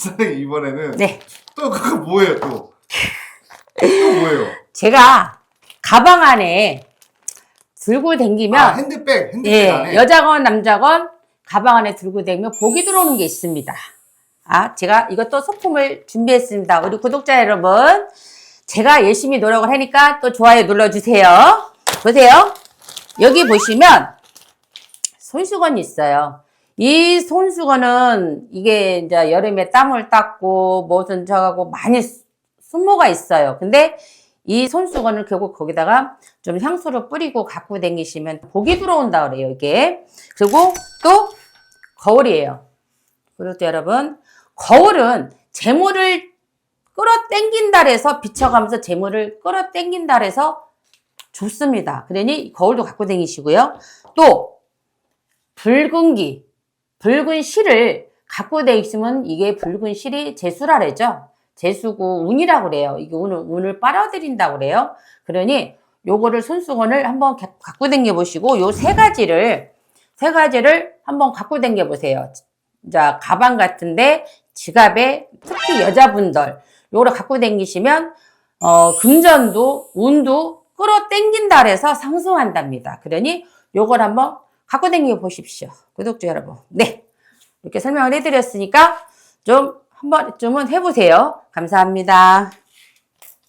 선생님 이번에는 네. 또 그거 뭐예요 또? 또 뭐예요? 제가 가방 안에 들고 댕기면 아 핸드백 핸드백 예, 안에 여자건 남자건 가방 안에 들고 다니면 복이 들어오는 게 있습니다. 아, 제가 이것도 소품을 준비했습니다. 우리 구독자 여러분, 제가 열심히 노력을 하니까 또 좋아요 눌러주세요. 보세요. 여기 보시면 손수건이 있어요. 이 손수건은 이게 이제 여름에 땀을 닦고 무슨 저하고 많이 수- 순모가 있어요. 근데 이 손수건을 결국 거기다가 좀 향수를 뿌리고 갖고 다니시면 복이 들어온다 그래요, 이게. 그리고 또 거울이에요. 그리고 또 여러분, 거울은 재물을 끌어당긴다 해서 비춰가면서 재물을 끌어당긴다 해서 좋습니다. 그러니 이 거울도 갖고 다니시고요. 또 붉은 기, 붉은 실을 갖고 다니시면 이게 붉은 실이 재수라래죠. 재수고 운이라고 그래요. 이게 운을, 운을 빨아들인다고 그래요. 그러니 요거를 손수건을 한번 가- 갖고 다녀 보시고 요 세 가지를 세 가지를 한번 갖고 다녀 보세요. 자, 가방 같은데 지갑에 특히 여자분들 요거를 갖고 다니시면 어, 금전도 운도 끌어당긴다 해서 상승한답니다. 그러니 요걸 한번 갖고 다녀 보십시오. 구독자 여러분. 네. 이렇게 설명을 해드렸으니까 좀 한번 좀은 해보세요. 감사합니다.